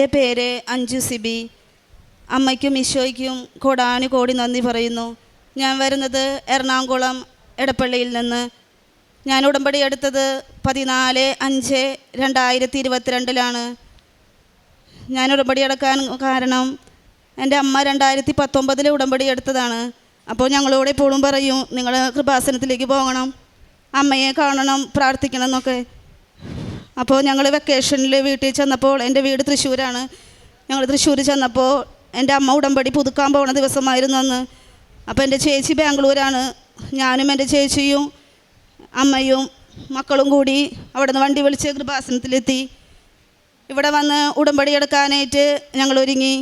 എന്റെ പേര് അഞ്ജു സിബി. അമ്മയ്ക്കും ഈശോയ്ക്കും കോടാനു കോടി നന്ദി പറയുന്നു. ഞാൻ വരുന്നത് എറണാകുളം എടപ്പള്ളിയിൽ നിന്ന്. ഞാൻ ഉടമ്പടി എടുത്തത് പതിനാല് അഞ്ച് രണ്ടായിരത്തി ഇരുപത്തിരണ്ടിലാണ് ഞാൻ ഉടമ്പടി എടുക്കാൻ കാരണം എന്റെ അമ്മ രണ്ടായിരത്തി പത്തൊമ്പതിൽ ഉടമ്പടി എടുത്തതാണ്. അപ്പോൾ ഞങ്ങളോട് എപ്പോഴും പറയും നിങ്ങൾ കൃപാസനത്തിലേക്ക് പോകണം. അമ്മയെ കാണണം പ്രാർത്ഥിക്കണം എന്നൊക്കെ. അപ്പോൾ ഞങ്ങൾ വെക്കേഷനിൽ വീട്ടിൽ ചെന്നപ്പോൾ എന്റെ വീട് തൃശ്ശൂരാണ്. ഞങ്ങൾ തൃശ്ശൂർ ചെന്നപ്പോൾ എന്റെ അമ്മ ഉടമ്പടി പുതുക്കാൻ പോകുന്ന ദിവസമായിരുന്നു അന്ന്. അപ്പോൾ എന്റെ ചേച്ചി ബാംഗ്ലൂരാണ്. ഞാനും എന്റെ ചേച്ചിയും അമ്മയും മക്കളും കൂടി അവിടെ നിന്ന് വണ്ടി വിളിച്ച് കൃപാസനത്തിലെത്തി. ഇവിടെ വന്ന് ഉടമ്പടി എടുക്കാനായിട്ട് ഞങ്ങൾ ഒരുങ്ങി.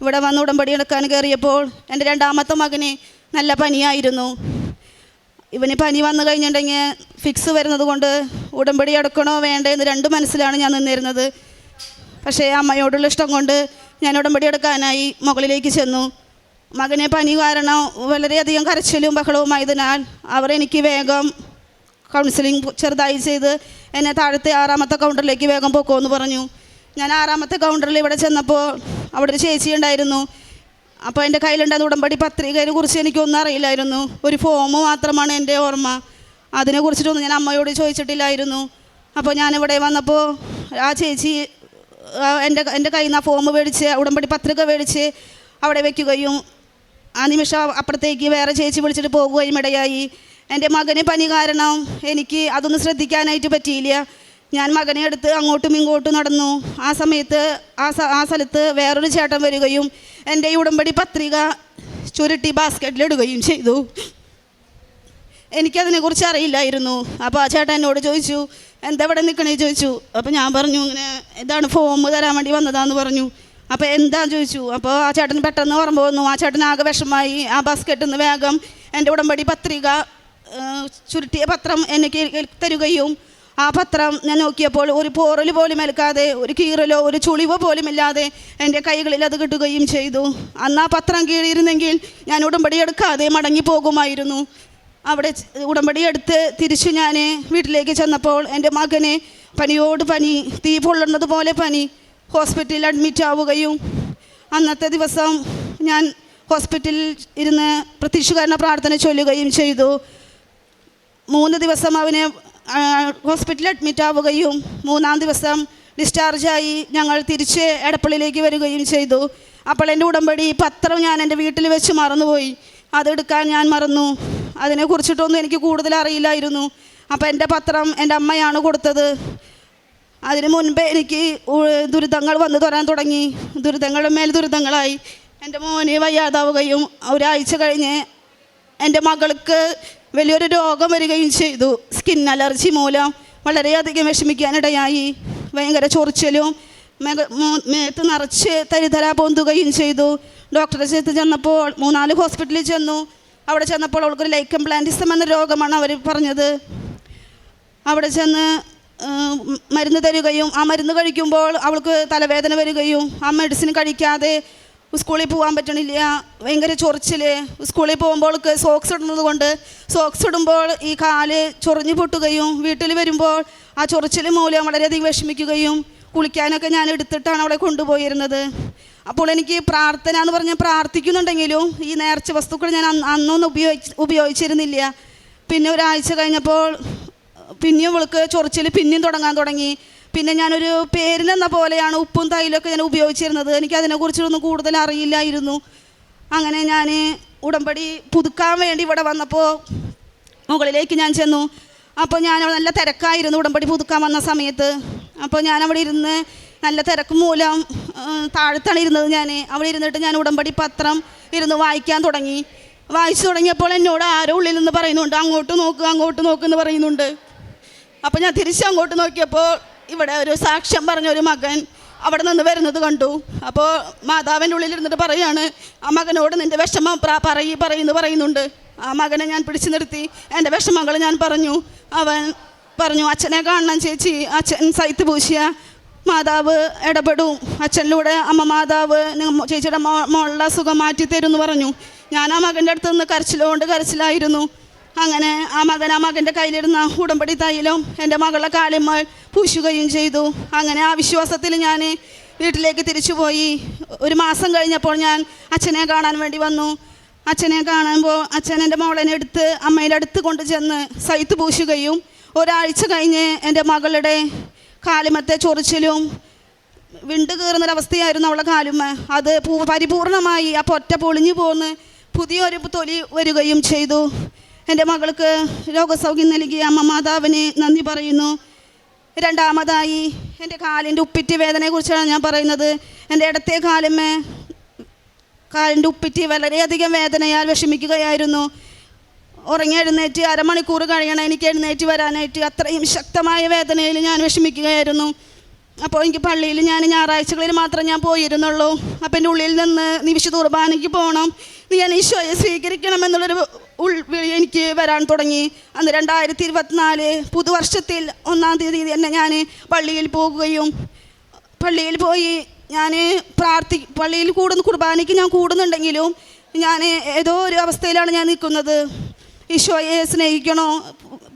ഇവിടെ വന്ന് ഉടമ്പടി എടുക്കാൻ കയറിയപ്പോൾ എന്റെ രണ്ടാമത്തെ മകന് നല്ല പനിയായിരുന്നു. ഇവന് പനി വന്നു കഴിഞ്ഞിട്ടുണ്ടെങ്കിൽ ഫിക്സ് വരുന്നത് കൊണ്ട് ഉടമ്പടി എടുക്കണോ വേണ്ടേ എന്ന് രണ്ട് മനസ്സിലാണ് ഞാൻ നിന്നിരുന്നത്. പക്ഷേ അമ്മയോടുള്ള ഇഷ്ടം കൊണ്ട് ഞാൻ ഉടമ്പടി എടുക്കാനായി മുകളിലേക്ക് ചെന്നു. മകനെ പനി കാരണം വളരെയധികം കരച്ചിലും ബഹളവുമായതിനാൽ അവർ എനിക്ക് വേഗം കൗൺസിലിംഗ് ചെറുതായി ചെയ്ത് എന്നെ താഴത്തെ ആറാമത്തെ കൗണ്ടറിലേക്ക് വേഗം പോക്കുമെന്ന് പറഞ്ഞു. ഞാൻ ആറാമത്തെ കൗണ്ടറിൽ ഇവിടെ ചെന്നപ്പോൾ അവിടെ ഒരു ചേച്ചി ഉണ്ടായിരുന്നു. അപ്പോൾ എന്റെ കയ്യിലുണ്ടായിരുന്ന ഉടമ്പടി പത്രികയെ കുറിച്ച് എനിക്കൊന്നും അറിയില്ലായിരുന്നു. ഒരു ഫോം മാത്രമാണ് എന്റെ ഓർമ്മ. അതിനെ കുറിച്ചിട്ടൊന്നും ഞാൻ അമ്മയോട് ചോദിച്ചിട്ടില്ലായിരുന്നു. അപ്പോൾ ഞാനിവിടെ വന്നപ്പോൾ ആ ചേച്ചി എന്റെ എന്റെ കയ്യിൽ നിന്ന് ആ ഫോം മേടിച്ച് ഉടമ്പടി പത്രിക മേടിച്ച് അവിടെ വെക്കുകയും ആ നിമിഷം അപ്പുറത്തേക്ക് വേറെ ചേച്ചി വിളിച്ചിട്ട് പോകുകയും ഇടയായി. എന്റെ മകന് പനി കാരണം എനിക്ക് അതൊന്നും ശ്രദ്ധിക്കാനായിട്ട് പറ്റിയില്ല. ഞാൻ മകനെ എടുത്ത് അങ്ങോട്ടും ഇങ്ങോട്ടും നടന്നു. ആ സമയത്ത് ആ ആ സ്ഥലത്ത് വേറൊരു ചേട്ടൻ വരികയും എന്റെ ഉടമ്പടി പത്രിക ചുരുട്ടി ബാസ്ക്കറ്റിലിടുകയും ചെയ്തു. എനിക്കതിനെക്കുറിച്ച് അറിയില്ലായിരുന്നു. അപ്പോൾ ആ ചേട്ടൻ എന്നോട് ചോദിച്ചു എന്താ ഇവിടെ നിൽക്കണേ? ചോദിച്ചു. അപ്പോൾ ഞാൻ പറഞ്ഞു ഇങ്ങനെ ഇതാണ് ഫോം തരാൻ വേണ്ടി വന്നതാന്ന് പറഞ്ഞു. അപ്പോൾ എന്താ ചോദിച്ചു. അപ്പോൾ ആ ചേട്ടൻ പെട്ടെന്ന് ഓർമ്മ വന്നു. ആ ചേട്ടൻ ആകെ വിഷമായി ആ ബാസ്ക്കറ്റിൽ നിന്ന് വേഗം എന്റെ ഉടമ്പടി പത്രിക ചുരുട്ടിയ പത്രം എനിക്ക് തരുകയും ആ പത്രം ഞാൻ നോക്കിയപ്പോൾ ഒരു പോറൽ പോലും ഏൽക്കാതെ ഒരു കീറലോ ഒരു ചുളിവോ പോലും ഇല്ലാതെ എന്റെ കൈകളിൽ അത് കിട്ടുകയും ചെയ്തു. അന്ന് ആ പത്രം കീറിയിരുന്നെങ്കിൽ ഞാൻ ഉടമ്പടി എടുക്കാതെ മടങ്ങി പോകുമായിരുന്നു. അവിടെ ഉടമ്പടി എടുത്ത് തിരിച്ച് ഞാൻ വീട്ടിലേക്ക് ചെന്നപ്പോൾ എന്റെ മകനെ പനിയോട് പനി തീ പൊള്ളുന്നത് പോലെ പനി ഹോസ്പിറ്റലിൽ അഡ്മിറ്റ് ആവുകയും അന്നത്തെ ദിവസം ഞാൻ ഹോസ്പിറ്റലിൽ ഇരുന്ന് പ്രത്യക്ഷകാരണ പ്രാർത്ഥന ചൊല്ലുകയും ചെയ്തു. മൂന്ന് ദിവസം അവന് ഹോസ്പിറ്റലിൽ അഡ്മിറ്റ് ആവുകയും മൂന്നാം ദിവസം ഡിസ്ചാർജായി ഞങ്ങൾ തിരിച്ച് എടപ്പള്ളിയിലേക്ക് വരികയും ചെയ്തു. അപ്പോൾ എന്റെ ഉടമ്പടി പത്രം ഞാൻ എന്റെ വീട്ടിൽ വെച്ച് മറന്നുപോയി. അതെടുക്കാൻ ഞാൻ മറന്നു. അതിനെക്കുറിച്ചിട്ടൊന്നും എനിക്ക് കൂടുതൽ അറിയില്ലായിരുന്നു. അപ്പോൾ എന്റെ പത്രം എന്റെ അമ്മയാണ് കൊടുത്തത്. അതിന് മുൻപേ എനിക്ക് ദുരിതങ്ങൾ വന്നു തരാൻ തുടങ്ങി. ദുരിതങ്ങളുടെ മേൽ ദുരിതങ്ങളായി. എന്റെ മോനെ വയ്യാതാവുകയും ഒരാഴ്ച കഴിഞ്ഞ് എന്റെ മകൾക്ക് വലിയൊരു രോഗം വരികയും ചെയ്തു. സ്കിൻ അലർജി മൂലം വളരെയധികം വിഷമിക്കാനിടയായി. ഭയങ്കര ചൊറിച്ചലും മേത്ത് നിറച്ച് തരിതരാ പൊന്തുകയും ചെയ്തു. ഡോക്ടറെ ചേർത്ത് ചെന്നപ്പോൾ മൂന്നാൽ ഹോസ്പിറ്റലിൽ ചെന്നു. അവിടെ ചെന്നപ്പോൾ അവൾക്കൊരു ലൈക്കം പ്ലാന്റിസം എന്ന രോഗമാണ് അവർ പറഞ്ഞത്. അവിടെ ചെന്ന് മരുന്ന് തരികയും ആ മരുന്ന് കഴിക്കുമ്പോൾ അവൾക്ക് തലവേദന വരികയും ആ മെഡിസിൻ കഴിക്കാതെ സ്കൂളിൽ പോകാൻ പറ്റണില്ല. ഭയങ്കര ചൊറിച്ചിൽ സ്കൂളിൽ പോകുമ്പോൾ സോക്സ് ഇടുന്നത് കൊണ്ട് സോക്സ് ഇടുമ്പോൾ ഈ കാൽ ചൊറിഞ്ഞു പൊട്ടുകയും വീട്ടിൽ വരുമ്പോൾ ആ ചൊറിച്ചിൽ മൂലം വളരെയധികം വിഷമിക്കുകയും കുളിക്കാനൊക്കെ ഞാൻ എടുത്തിട്ടാണ് അവളെ കൊണ്ടുപോയിരുന്നത്. അപ്പോൾ എനിക്ക് പ്രാർത്ഥന എന്ന് പറഞ്ഞാൽ പ്രാർത്ഥിക്കുന്നുണ്ടെങ്കിലും ഈ നേർച്ച വസ്തുക്കൾ ഞാൻ അന്ന് അന്നൊന്നും ഉപയോഗിച്ച് ഉപയോഗിച്ചിരുന്നില്ല. പിന്നെ ഒരാഴ്ച കഴിഞ്ഞപ്പോൾ പിന്നെയും ഇവൾക്ക് ചൊറിച്ചിൽ പിന്നെയും തുടങ്ങാൻ തുടങ്ങി. പിന്നെ ഞാനൊരു പേരിലെന്ന പോലെയാണ് ഉപ്പും തൈലൊക്കെ ഞാൻ ഉപയോഗിച്ചിരുന്നത്. എനിക്ക് അതിനെക്കുറിച്ചൊന്നും കൂടുതൽ അറിയില്ലായിരുന്നു. അങ്ങനെ ഞാൻ ഉടമ്പടി പുതുക്കാൻ വേണ്ടി ഇവിടെ വന്നപ്പോൾ മുകളിലേക്ക് ഞാൻ ചെന്നു. അപ്പോൾ ഞാൻ അവിടെ നല്ല തിരക്കായിരുന്നു ഉടമ്പടി പുതുക്കാൻ വന്ന സമയത്ത്. അപ്പോൾ ഞാൻ അവിടെ ഇരുന്ന് നല്ല തിരക്ക് മൂലം താഴ്ത്താണ് ഇരുന്നത് ഞാൻ അവിടെ ഇരുന്നിട്ട് ഞാൻ ഉടമ്പടി പത്രം ഇരുന്ന് വായിക്കാൻ തുടങ്ങി. വായിച്ചു തുടങ്ങിയപ്പോൾ എന്നോട് ആരോ ഉള്ളിൽ നിന്ന് പറയുന്നുണ്ട് അങ്ങോട്ട് നോക്ക് അങ്ങോട്ട് നോക്ക് എന്ന് പറയുന്നുണ്ട്. അപ്പോൾ ഞാൻ തിരിച്ച് അങ്ങോട്ട് നോക്കിയപ്പോൾ ഇവിടെ ഒരു സാക്ഷ്യം പറഞ്ഞ ഒരു മകൻ അവിടെ നിന്ന് വരുന്നത് കണ്ടു. അപ്പോൾ മാതാവിന്റെ ഉള്ളിൽ ഇരുന്നിട്ട് പറയാണ് ആ മകനോട് നിന്റെ വിഷമം പ്രാ പറയി പറയുന്നു പറയുന്നുണ്ട്. ആ മകനെ ഞാൻ പിടിച്ചു നിർത്തി. എന്റെ വിഷമങ്ങൾ ഞാൻ പറഞ്ഞു. അവൻ പറഞ്ഞു അച്ഛനെ കാണണം ചേച്ചി അച്ഛൻ സൈത്ത് പൂശിയ. മാതാവ് ഇടപെടും. അച്ഛനിലൂടെ അമ്മ മാതാവ് ചേച്ചിയുടെ മോ മോളുടെ അസുഖം മാറ്റി തരും എന്ന് പറഞ്ഞു. ഞാൻ ആ മകന്റെ അടുത്ത് നിന്ന് കരച്ചിലുകൊണ്ട് കരച്ചിലായിരുന്നു. അങ്ങനെ ആ മകൻ ആ മകന്റെ കയ്യിലിരുന്ന ഉടമ്പടി തൈലം എന്റെ മകളുടെ കാലിന്മേൽ പൂശുകയും ചെയ്തു. അങ്ങനെ ആ വിശ്വാസത്തിൽ ഞാൻ വീട്ടിലേക്ക് തിരിച്ചു പോയി. ഒരു മാസം കഴിഞ്ഞപ്പോൾ ഞാൻ അച്ഛനെ കാണാൻ വേണ്ടി വന്നു. അച്ഛനെ കാണുമ്പോൾ അച്ഛൻ എന്റെ മോളനെ എടുത്ത് അമ്മയുടെ അടുത്ത് കൊണ്ട് ചെന്ന് സൈത്ത് പൂശുകയും ഒരാഴ്ച കഴിഞ്ഞ് എന്റെ മകളുടെ കാലുമത്തെ ചൊറിച്ചിലും വിണ്ട് കീറുന്നൊരവസ്ഥയായിരുന്നു അവളെ കാലുമ്മ. അത് പരിപൂർണമായി ആ പൊറ്റ പൊളിഞ്ഞു പോന്ന് പുതിയൊരു തൊലി വരികയും ചെയ്തു. എന്റെ മകൾക്ക് രോഗസൗഖ്യം നൽകിയ അമ്മ മാതാവിന് നന്ദി പറയുന്നു. രണ്ടാമതായി എന്റെ കാലിന്റെ ഉപ്പിറ്റി വേദനയെക്കുറിച്ചാണ് ഞാൻ പറയുന്നത്. എന്റെ ഇടത്തെ കാലുമ്മേ കാലിന്റെ ഉപ്പിറ്റി വളരെയധികം വേദനയാൽ വിഷമിക്കുകയായിരുന്നു. ഉറങ്ങി എഴുന്നേറ്റ് അരമണിക്കൂർ കഴിയണം എനിക്ക് എഴുന്നേറ്റ് വരാനായിട്ട് അത്രയും ശക്തമായ വേദനയിൽ ഞാൻ വിഷമിക്കുകയായിരുന്നു. അപ്പോൾ എനിക്ക് പള്ളിയിൽ ഞാൻ ഞായറാഴ്ചകളിൽ മാത്രം ഞാൻ പോയിരുന്നുള്ളൂ. അപ്പം എന്റെ ഉള്ളിൽ നിന്ന് നീ വിശുദ്ധ കുർബാനയ്ക്ക് പോകണം. നീ ഞാൻ ഈശോയെ സ്വീകരിക്കണം എന്നുള്ളൊരു ഉൾവിളി എനിക്ക് വരാൻ തുടങ്ങി. അന്ന് രണ്ടായിരത്തി ഇരുപത്തിനാല് പുതുവർഷത്തിൽ ഒന്നാം തീയതി തന്നെ ഞാൻ പള്ളിയിൽ പോകുകയും പള്ളിയിൽ പോയി ഞാൻ പ്രാർത്ഥി പള്ളിയിൽ കൂടുന്ന കുർബാനയ്ക്ക് ഞാൻ കൂടുന്നുണ്ടെങ്കിലും ഞാൻ ഏതോ ഒരു അവസ്ഥയിലാണ് ഞാൻ നിൽക്കുന്നത്. ഈശോയെ സ്നേഹിക്കണോ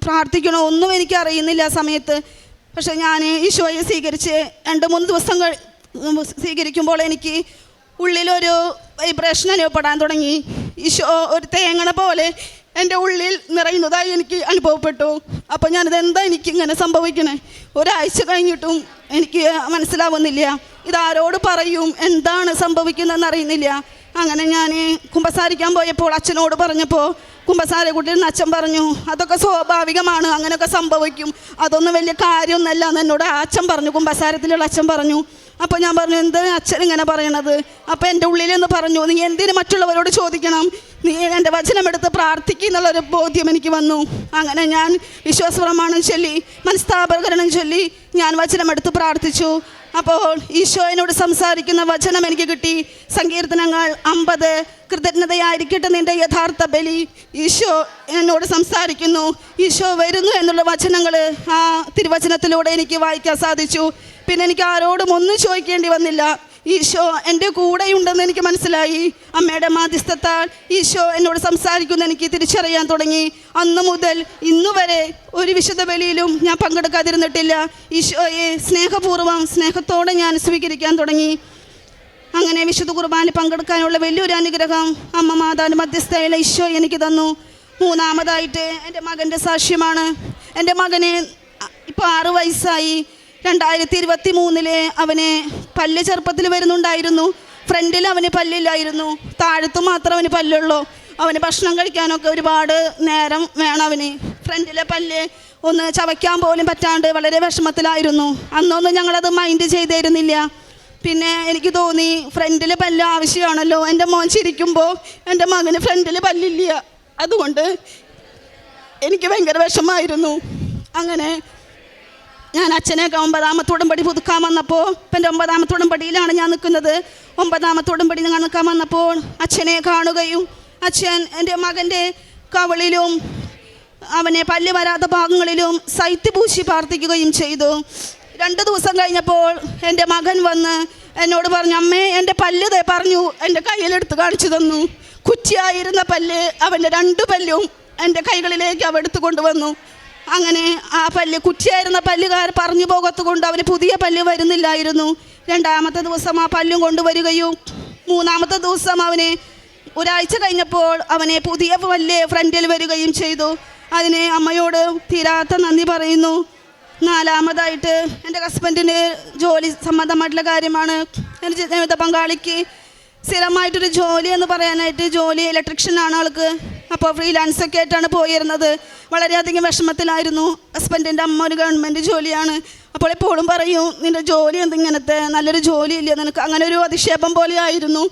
പ്രാർത്ഥിക്കണോ ഒന്നും എനിക്ക് അറിയുന്നില്ല ആ സമയത്ത്. പക്ഷെ ഞാൻ ഈശോയെ സ്വീകരിച്ച് രണ്ട് മൂന്ന് ദിവസം സ്വീകരിക്കുമ്പോൾ എനിക്ക് ഉള്ളിലൊരു വൈബ്രേഷൻ അനുഭവപ്പെടാൻ തുടങ്ങി. ഈശോ ഒരു തേങ്ങണ പോലെ എന്റെ ഉള്ളിൽ നിറയുന്നതായി എനിക്ക് അനുഭവപ്പെട്ടു. അപ്പോൾ ഞാനിത് എന്താ എനിക്ക് ഇങ്ങനെ സംഭവിക്കണേ? ഒരാഴ്ച കഴിഞ്ഞിട്ടും എനിക്ക് മനസ്സിലാവുന്നില്ല. ഇതാരോട് പറയും? എന്താണ് സംഭവിക്കുന്നതെന്ന് അറിയുന്നില്ല. അങ്ങനെ ഞാൻ കുമ്പസാരിക്കാൻ പോയപ്പോൾ അച്ഛനോട് പറഞ്ഞപ്പോൾ കുമ്പസാര കുട്ടിയിൽ അച്ഛൻ പറഞ്ഞു അതൊക്കെ സ്വാഭാവികമാണ് അങ്ങനെയൊക്കെ സംഭവിക്കും. അതൊന്നും വലിയ കാര്യമൊന്നുമല്ല എന്ന് എന്നോട് അച്ഛൻ പറഞ്ഞു കുമ്പസാരത്തിലുള്ള അച്ഛൻ പറഞ്ഞു. അപ്പോൾ ഞാൻ പറഞ്ഞു എന്ത് അച്ഛൻ ഇങ്ങനെ പറയണത്? അപ്പോൾ എന്റെ ഉള്ളിൽ നിന്ന് പറഞ്ഞു നീ എന്തിന് മറ്റുള്ളവരോട് ചോദിക്കണം? നീ എന്റെ വചനമെടുത്ത് പ്രാർത്ഥിക്കുക എന്നുള്ളൊരു ബോധ്യം എനിക്ക് വന്നു. അങ്ങനെ ഞാൻ വിശ്വാസപ്രമാണം ചൊല്ലി മനസ്താപകരണം ചൊല്ലി ഞാൻ വചനമെടുത്ത് പ്രാർത്ഥിച്ചു. അപ്പോൾ ഈശോയനോട് സംസാരിക്കുന്ന വചനം എനിക്ക് കിട്ടി. സങ്കീർത്തനങ്ങൾ അമ്പത്. കൃതജ്ഞതയായിരിക്കട്ടെ നിന്റെ യഥാർത്ഥ ബലി. ഈശോ എന്നോട് സംസാരിക്കുന്നു. ഈശോ വരുന്നു എന്നുള്ള വചനങ്ങൾ ആ തിരുവചനത്തിലൂടെ എനിക്ക് വായിക്കാൻ സാധിച്ചു. പിന്നെ എനിക്ക് ആരോടും ഒന്നും ചോദിക്കേണ്ടി വന്നില്ല. ഈശോ എന്റെ കൂടെയുണ്ടെന്ന് എനിക്ക് മനസ്സിലായി. അമ്മയുടെ മാധ്യസ്ഥത്താൽ ഈശോ എന്നോട് സംസാരിക്കുന്ന എനിക്ക് തിരിച്ചറിയാൻ തുടങ്ങി. അന്ന് മുതൽ ഇന്നു വരെ ഒരു വിശുദ്ധ ബലിയിലും ഞാൻ പങ്കെടുക്കാതിരുന്നിട്ടില്ല. ഈശോയെ സ്നേഹപൂർവം സ്നേഹത്തോടെ ഞാൻ സ്വീകരിക്കാൻ തുടങ്ങി. അങ്ങനെ വിശുദ്ധ കുർബാന പങ്കെടുക്കാനുള്ള വലിയൊരു അനുഗ്രഹം അമ്മ മാതാവിന്റെ മധ്യസ്ഥയിലെ ഈശോ എനിക്ക് തന്നു. മൂന്നാമതായിട്ട് എന്റെ മകന്റെ സാക്ഷ്യമാണ്. എന്റെ മകനെ ഇപ്പോൾ ആറു വയസ്സായി. രണ്ടായിരത്തി ഇരുപത്തി മൂന്നിൽ അവന് പല്ല് ചെറുപ്പത്തിൽ വരുന്നുണ്ടായിരുന്നു. ഫ്രണ്ടിൽ അവന് പല്ലില്ലായിരുന്നു. താഴത്ത് മാത്രം അവന് പല്ലുള്ളൂ. അവന് ഭക്ഷണം കഴിക്കാനൊക്കെ ഒരുപാട് നേരം വേണം അവന്. ഫ്രണ്ടിലെ പല്ല് ഒന്ന് ചവയ്ക്കാൻ പോലും പറ്റാണ്ട് വളരെ വിഷമത്തിലായിരുന്നു. അന്നൊന്നും ഞങ്ങളത് മൈൻഡ് ചെയ്തിരുന്നില്ല. പിന്നെ എനിക്ക് തോന്നി ഫ്രണ്ടിൽ പല്ല് ആവശ്യമാണല്ലോ. എന്റെ മോൻ ചിരിക്കുമ്പോൾ എന്റെ മകന് ഫ്രണ്ടിൽ പല്ലില്ല. അതുകൊണ്ട് എനിക്ക് ഭയങ്കര വിഷമായിരുന്നു അങ്ങനെ ഞാൻ അച്ഛനെയൊക്കെ ഒമ്പതാമത്തെ ഉടമ്പടി പുതുക്കാൻ വന്നപ്പോൾ ഇപ്പം എന്റെ ഒമ്പതാമത്തെ ഉടമ്പടിയിലാണ് ഞാൻ നിൽക്കുന്നത്. ഒമ്പതാമത്തെ ഉടമ്പടി ഞാൻ നിൽക്കാൻ വന്നപ്പോൾ അച്ഛനെ കാണുകയും അച്ഛൻ എന്റെ മകന്റെ കവളിലും അവനെ പല്ല് വരാത്ത ഭാഗങ്ങളിലും സൈത്ത് പൂശി പ്രാർത്ഥിക്കുകയും ചെയ്തു. രണ്ട് ദിവസം കഴിഞ്ഞപ്പോൾ എന്റെ മകൻ വന്ന് എന്നോട് പറഞ്ഞു അമ്മേ എന്റെ പല്ല് പറഞ്ഞു എന്റെ കയ്യിലെടുത്ത് കാണിച്ചു തന്നു. കുറ്റിയായിരുന്ന പല്ല് അവന്റെ രണ്ട് പല്ലും എന്റെ കൈകളിലേക്ക് അവ എടുത്തു കൊണ്ടുവന്നു അങ്ങനെ ആ പല്ല് കുറ്റിയായിരുന്ന പല്ലുകാർ പറഞ്ഞു പോകത്ത് കൊണ്ട് അവന് പുതിയ പല്ല് വരുന്നില്ലായിരുന്നു. രണ്ടാമത്തെ ദിവസം ആ പല്ലും കൊണ്ടുവരികയും മൂന്നാമത്തെ ദിവസം അവന് ഒരാഴ്ച കഴിഞ്ഞപ്പോൾ അവനെ പുതിയ പല്ല് ഫ്രണ്ടിൽ വരികയും ചെയ്തു. അതിനെ അമ്മയോട് തീരാത്ത നന്ദി പറയുന്നു. നാലാമതായിട്ട് എന്റെ ഹസ്ബൻഡിന് ജോലി സംബന്ധമായിട്ടുള്ള കാര്യമാണ്. എന്റെ ജീവിത പങ്കാളിക്ക് സ്ഥിരമായിട്ടൊരു ജോലി എന്ന് പറയാനായിട്ട് ജോലി ഇലക്ട്രീഷ്യനാണ് ആൾക്ക്. അപ്പോൾ ഫ്രീലാൻസ് ഒക്കെ ആയിട്ടാണ് പോയിരുന്നത്. വളരെയധികം വിഷമത്തിലായിരുന്നു. ഹസ്ബൻഡിന്റെ അമ്മ ഒരു ഗവൺമെന്റ് ജോലിയാണ്. അപ്പോൾ എപ്പോഴും പറയും നിന്റെ ജോലി എന്തിങ്ങനത്തെ നല്ലൊരു ജോലിയില്ല നിനക്ക് അങ്ങനെ ഒരു അധിക്ഷേപം പോലെ ആയിരുന്നു.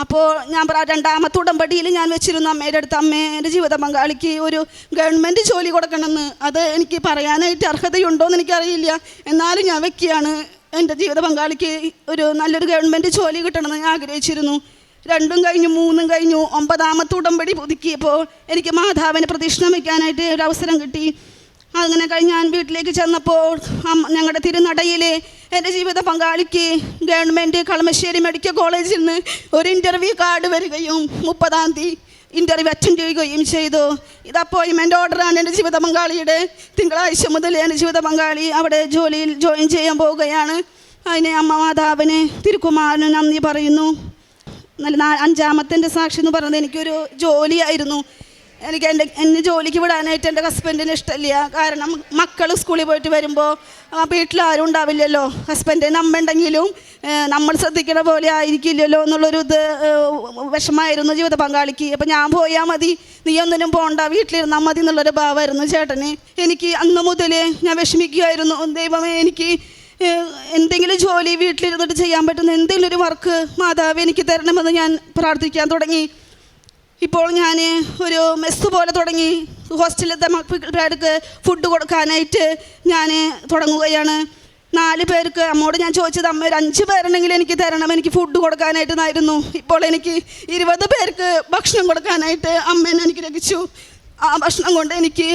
അപ്പോൾ ഞാൻ പറ രണ്ടാമത്തെ ഉടമ്പടിയിൽ ഞാൻ വെച്ചിരുന്നു. അമ്മയുടെ അടുത്ത് അമ്മേന്റെ ജീവിത പങ്കാളിക്ക് ഒരു ഗവൺമെന്റ് ജോലി കൊടുക്കണമെന്ന്. അത് എനിക്ക് പറയാനായിട്ട് അർഹതയുണ്ടോ എന്ന് എനിക്കറിയില്ല. എന്നാലും ഞാൻ വെക്കുകയാണ്. എന്റെ ജീവിത പങ്കാളിക്ക് ഒരു നല്ലൊരു ഗവൺമെന്റ് ജോലി കിട്ടണമെന്ന് ഞാൻ ആഗ്രഹിച്ചിരുന്നു. രണ്ടും കഴിഞ്ഞു മൂന്നും കഴിഞ്ഞു ഒമ്പതാമത്തെ ഉടമ്പടി പുതുക്കിയപ്പോൾ എനിക്ക് മാതാവിനെ പ്രതിഷ്ഠ വയ്ക്കാനായിട്ട് ഒരു അവസരം കിട്ടി. അങ്ങനെ കഴിഞ്ഞ് ഞാൻ വീട്ടിലേക്ക് ചെന്നപ്പോൾ ഞങ്ങളുടെ തിരുനടയിൽ എന്റെ ജീവിത പങ്കാളിക്ക് ഗവൺമെന്റ് കളമശ്ശേരി മെഡിക്കൽ കോളേജിൽ നിന്ന് ഒരു ഇന്റർവ്യൂ കാർഡ് വരികയും മുപ്പതാം തീയതി ഇന്റർവ്യൂ അറ്റൻഡ് ചെയ്യുകയും ചെയ്തു. ഇത് അപ്പോയിൻമെന്റ് ഓർഡറാണ് എന്റെ ജീവിത പങ്കാളിയുടെ. തിങ്കളാഴ്ച മുതൽ എന്റെ ജീവിത പങ്കാളി അവിടെ ജോലിയിൽ ജോയിൻ ചെയ്യാൻ പോവുകയാണ്. അതിനെ അമ്മ മാതാവിന് തിരുക്കുമാരന് നന്ദി പറയുന്നു. അഞ്ചാമത്തെ എന്റെ സാക്ഷി എന്ന് പറയുന്നത് എനിക്കൊരു ജോലിയായിരുന്നു. എനിക്ക് എന്റെ എന്നെ ജോലിക്ക് വിടാനായിട്ട് എന്റെ ഹസ്ബൻഡിന് ഇഷ്ടമില്ല. കാരണം മക്കൾ സ്കൂളിൽ പോയിട്ട് വരുമ്പോൾ വീട്ടിൽ ആരും ഉണ്ടാവില്ലല്ലോ. ഹസ്ബൻഡ് അമ്മ ഉണ്ടെങ്കിലും നമ്മൾ ശ്രദ്ധിക്കണ പോലെ ആയിരിക്കില്ലല്ലോ എന്നുള്ളൊരു ഇത് വിഷമമായിരുന്നു ജീവിത പങ്കാളിക്ക്. അപ്പം ഞാൻ പോയാൽ മതി. നീ ഒന്നിനും പോണ്ട. വീട്ടിലിരുന്നാൽ മതി എന്നുള്ളൊരു ഭാവമായിരുന്നു ചേട്ടന്. എനിക്ക് അന്ന് മുതൽ ഞാൻ വിഷമിക്കുമായിരുന്നു ദൈവമേ എനിക്ക് എന്തെങ്കിലും ജോലി വീട്ടിലിരുന്നിട്ട് ചെയ്യാൻ പറ്റുന്ന എന്തെങ്കിലും ഒരു വർക്ക് മാതാവ് എനിക്ക് തരണമെന്ന് ഞാൻ പ്രാർത്ഥിക്കാൻ തുടങ്ങി. ഇപ്പോൾ ഞാൻ ഒരു മെസ്സ് പോലെ തുടങ്ങി. ഹോസ്റ്റലിലത്തെ മക്കൾക്ക് ഫുഡ് കൊടുക്കാനായിട്ട് ഞാൻ തുടങ്ങുകയാണ്. നാല് പേർക്ക് അമ്മോട് ഞാൻ ചോദിച്ചത് അമ്മ ഒരു അഞ്ച് പേരുണ്ടെങ്കിൽ എനിക്ക് തരണം. എനിക്ക് ഫുഡ് കൊടുക്കാനായിട്ട് നായിരുന്നു ഇപ്പോൾ എനിക്ക് ഇരുപത് പേർക്ക് ഭക്ഷണം കൊടുക്കാനായിട്ട് അമ്മേനെ എനിക്ക് ലഭിച്ചു. ആ ഭക്ഷണം കൊണ്ട് എനിക്ക്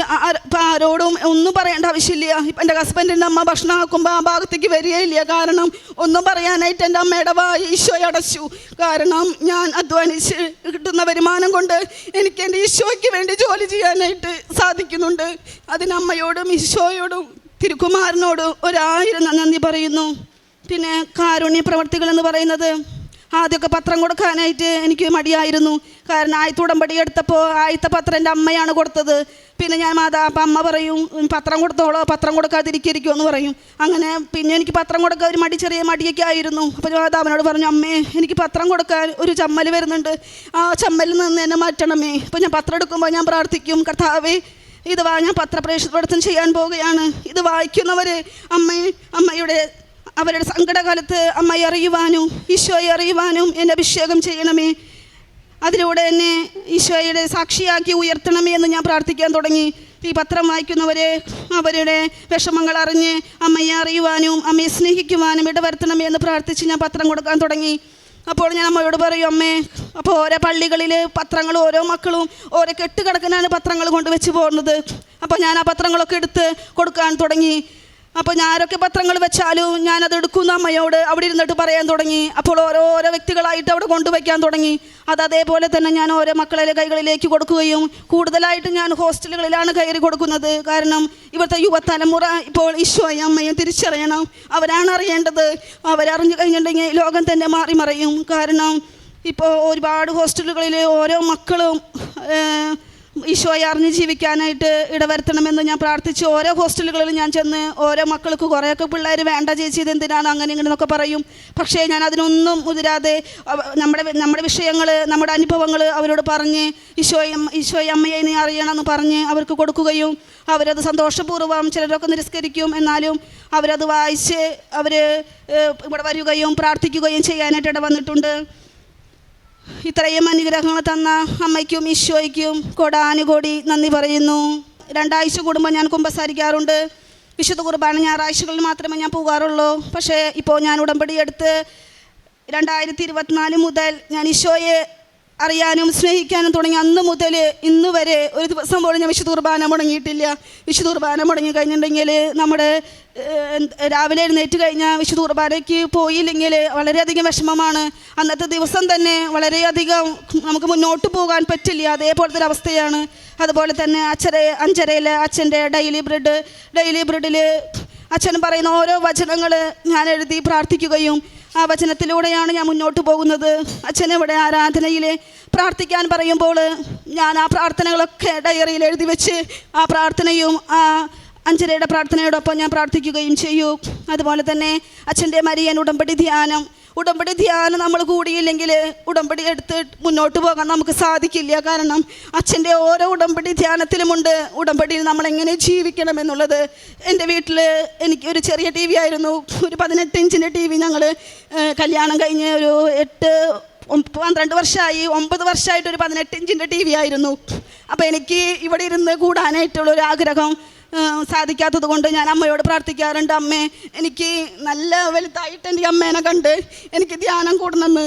ഇപ്പം ആരോടും ഒന്നും പറയേണ്ട ആവശ്യമില്ല. ഇപ്പം എന്റെ ഹസ്ബൻഡിന്റെ അമ്മ ഭക്ഷണം ആക്കുമ്പോൾ ആ ഭാഗത്തേക്ക് വരികയില്ല. കാരണം ഒന്നും പറയാനായിട്ട് എന്റെ അമ്മയുടെ വായി ഈശോയെ അടച്ചു. കാരണം ഞാൻ അധ്വാനിച്ച് കിട്ടുന്ന വരുമാനം കൊണ്ട് എനിക്ക് എന്റെ ഈശോയ്ക്ക് വേണ്ടി ജോലി ചെയ്യാനായിട്ട് സാധിക്കുന്നുണ്ട്. അതിന് അമ്മയോടും ഈശോയോടും തിരുക്കുമാരനോടും ഒരായിരം നന്ദി പറയുന്നു. പിന്നെ കാരുണ്യ പ്രവർത്തികൾ എന്ന് പറയുന്നത് ആദ്യമൊക്കെ പത്രം കൊടുക്കാനായിട്ട് എനിക്ക് മടിയായിരുന്നു. കാരണം ആയത്ത് ഉടമ്പടി എടുത്തപ്പോൾ ആയത്തെ പത്രം എന്റെ അമ്മയാണ് കൊടുത്തത്. പിന്നെ ഞാൻ മാതാ അപ്പം അമ്മ പറയും പത്രം കൊടുത്തോളോ പത്രം കൊടുക്കാതിരിക്കുമോ എന്ന് പറയും. അങ്ങനെ പിന്നെ എനിക്ക് പത്രം കൊടുക്കാൻ ഒരു മടി ചെറിയ മടിയൊക്കെ ആയിരുന്നു. അപ്പോൾ മാതാവിനോട് പറഞ്ഞു അമ്മേ എനിക്ക് പത്രം കൊടുക്കാൻ ഒരു ചമ്മൽ വരുന്നുണ്ട്. ആ ചമ്മലിൽ നിന്ന് എന്നെ മാറ്റണമേ. അപ്പോൾ ഞാൻ പത്രം എടുക്കുമ്പോൾ ഞാൻ പ്രാർത്ഥിക്കും കർത്താവേ ഇത് വാ ഞാൻ പത്രപ്രേഷണപ്പെടുത്തം ചെയ്യാൻ പോവുകയാണ്. ഇത് വായിക്കുന്നവർ അമ്മയെ അമ്മയുടെ അവരുടെ സങ്കടകാലത്ത് അമ്മയെ അറിയുവാനും ഈശോയെ അറിയുവാനും എന്നെ അഭിഷേകം ചെയ്യണമേ. അതിലൂടെ എന്നെ ഈശോയുടെ സാക്ഷിയാക്കി ഉയർത്തണമേ എന്ന് ഞാൻ പ്രാർത്ഥിക്കാൻ തുടങ്ങി. ഈ പത്രം വായിക്കുന്നവരെ അവരുടെ വിഷമങ്ങൾ അറിഞ്ഞ് അമ്മയെ അറിയുവാനും അമ്മയെ സ്നേഹിക്കുവാനും ഇടവരുത്തണമേ എന്ന് പ്രാർത്ഥിച്ച് ഞാൻ പത്രം കൊടുക്കാൻ തുടങ്ങി. അപ്പോൾ ഞാൻ അമ്മയോട് പറയും അമ്മേ അപ്പോൾ ഓരോ പള്ളികളിൽ പത്രങ്ങൾ ഓരോ മക്കളും ഓരോ കെട്ടുകിടക്കുന്നതാണ് പത്രങ്ങൾ കൊണ്ടുവച്ച് പോകുന്നത്. അപ്പോൾ ഞാൻ ആ പത്രങ്ങളൊക്കെ എടുത്ത് കൊടുക്കാൻ തുടങ്ങി. അപ്പോൾ ഞാനൊക്കെ പത്രങ്ങൾ വെച്ചാലും ഞാനത് എടുക്കുന്ന അമ്മയോട് അവിടെ ഇരുന്നിട്ട് പറയാൻ തുടങ്ങി. അപ്പോൾ ഓരോരോ വ്യക്തികളായിട്ട് അവിടെ കൊണ്ടുവയ്ക്കാൻ തുടങ്ങി. അത് അതേപോലെ തന്നെ ഞാൻ ഓരോ മക്കളെ കൈകളിലേക്ക് കൊടുക്കുകയും കൂടുതലായിട്ട് ഞാൻ ഹോസ്റ്റലുകളിലാണ് കയറി കൊടുക്കുന്നത്. കാരണം ഇവിടുത്തെ യുവതലമുറ ഇപ്പോൾ ഈശോയും അമ്മയും തിരിച്ചറിയണം. അവരാണ് അറിയേണ്ടത്. അവരറിഞ്ഞു കഴിഞ്ഞിട്ടുണ്ടെങ്കിൽ ലോകം തന്നെ മാറി മറിയും. കാരണം ഇപ്പോൾ ഒരുപാട് ഹോസ്റ്റലുകളിൽ ഓരോ മക്കളും ഈശോയെ അറിഞ്ഞ് ജീവിക്കാനായിട്ട് ഇടവരുത്തണമെന്ന് ഞാൻ പ്രാർത്ഥിച്ചു ഓരോ ഹോസ്റ്റലുകളിലും ഞാൻ ചെന്ന് ഓരോ മക്കൾക്ക് കുറേയൊക്കെ പിള്ളേർ വേണ്ട ചേച്ചി ഇത് എന്തിനാണ് അങ്ങനെ ഇങ്ങനെ എന്നൊക്കെ പറയും. പക്ഷേ ഞാൻ അതിനൊന്നും മുതിരാതെ നമ്മുടെ നമ്മുടെ വിഷയങ്ങൾ നമ്മുടെ അനുഭവങ്ങൾ അവരോട് പറഞ്ഞ് ഈശോയെ ഈശോയെ അമ്മയെ നീ അറിയണമെന്ന് പറഞ്ഞ് അവർക്ക് കൊടുക്കുകയും അവരത് സന്തോഷപൂർവം ചിലരൊക്കെ നിരസ്കരിക്കും. എന്നാലും അവരത് വായിച്ച് അവർ ഇവിടെ വരികയും പ്രാർത്ഥിക്കുകയും ചെയ്യാനായിട്ട് ഇവിടെ വന്നിട്ടുണ്ട് ഇത്രയും അനുഗ്രഹങ്ങൾ തന്ന അമ്മയ്ക്കും ഈശോയ്ക്കും കൊടാനുകൂടി നന്ദി പറയുന്നു. രണ്ടാഴ്ച കൂടുമ്പോൾ ഞാൻ കുമ്പസാരിക്കാറുണ്ട്. വിശുദ്ധ കുർബാന ഞായറാഴ്ചകളിൽ മാത്രമേ ഞാൻ പോകാറുള്ളൂ. പക്ഷേ ഇപ്പോൾ ഞാൻ ഉടമ്പടി എടുത്ത് രണ്ടായിരത്തി ഇരുപത്തിനാല് മുതൽ ഞാൻ ഈശോയെ അറിയാനും സ്നേഹിക്കാനും തുടങ്ങി. അന്ന് മുതൽ ഇന്ന് വരെ ഒരു ദിവസം പോലും ഞാൻ വിശുദ്ധ കുർബാന മുടങ്ങിയിട്ടില്ല. വിശുദ്ധ കുർബാന മുടങ്ങി കഴിഞ്ഞിട്ടുണ്ടെങ്കിൽ നമ്മുടെ രാവിലെ എഴുന്നേറ്റ് കഴിഞ്ഞാൽ വിശുദ്ധ കുർബാനയ്ക്ക് പോയില്ലെങ്കിൽ വളരെയധികം വിഷമമാണ്. അന്നത്തെ ദിവസം തന്നെ വളരെയധികം നമുക്ക് മുന്നോട്ട് പോകാൻ പറ്റില്ല. അതേപോലത്തെ ഒരു അവസ്ഥയാണ്. അതുപോലെ തന്നെ അച്ഛര അഞ്ചരയിൽ അച്ഛന്റെ ഡെയിലി ബ്രെഡ് ഡെയിലി ബ്രെഡിൽ അച്ഛൻ പറയുന്ന ഓരോ വചനങ്ങൾ ഞാൻ എഴുതി പ്രാർത്ഥിക്കുകയും ആ വചനത്തിലൂടെയാണ് ഞാൻ മുന്നോട്ട് പോകുന്നത്. അച്ഛൻ ഇവിടെ ആരാധനയിൽ പ്രാർത്ഥിക്കാൻ പറയുമ്പോൾ ഞാൻ ആ പ്രാർത്ഥനകളൊക്കെ ഡയറിയിൽ എഴുതി വെച്ച് ആ പ്രാർത്ഥനയും ആ അഞ്ചരയുടെ പ്രാർത്ഥനയോടൊപ്പം ഞാൻ പ്രാർത്ഥിക്കുകയും ചെയ്യൂ. അതുപോലെ തന്നെ അച്ഛന്റെ മരിയൻ ഉടമ്പടി ധ്യാനം ഉടമ്പടി ധ്യാനം നമ്മൾ കൂടിയില്ലെങ്കിൽ ഉടമ്പടി എടുത്ത് മുന്നോട്ട് പോകാൻ നമുക്ക് സാധിക്കില്ല. കാരണം അച്ഛന്റെ ഓരോ ഉടമ്പടി ധ്യാനത്തിലുമുണ്ട്. ഉടമ്പടിയിൽ നമ്മൾ എങ്ങനെ ജീവിക്കണം എന്നുള്ളത് എന്റെ വീട്ടിൽ എനിക്ക് ഒരു ചെറിയ ടി വി ആയിരുന്നു. ഒരു പതിനെട്ട് ഇഞ്ചിന്റെ ടി വി ഞങ്ങൾ കല്യാണം കഴിഞ്ഞ് ഒരു എട്ട് പന്ത്രണ്ട് വർഷമായി. ഒമ്പത് വർഷമായിട്ട് ഒരു പതിനെട്ട് ഇഞ്ചിന്റെ ടി വി ആയിരുന്നു. അപ്പോൾ എനിക്ക് ഇവിടെ ഇരുന്ന് കൂടാനായിട്ടുള്ള ഒരു ആഗ്രഹം സാധിക്കാത്തത് കൊണ്ട് ഞാൻ അമ്മയോട് പ്രാർത്ഥിക്കാറുണ്ട് അമ്മേ എനിക്ക് നല്ല വലുതായിട്ട് എന്റെ അമ്മേനെ കണ്ട് എനിക്ക് ധ്യാനം കൂടണമെന്ന്.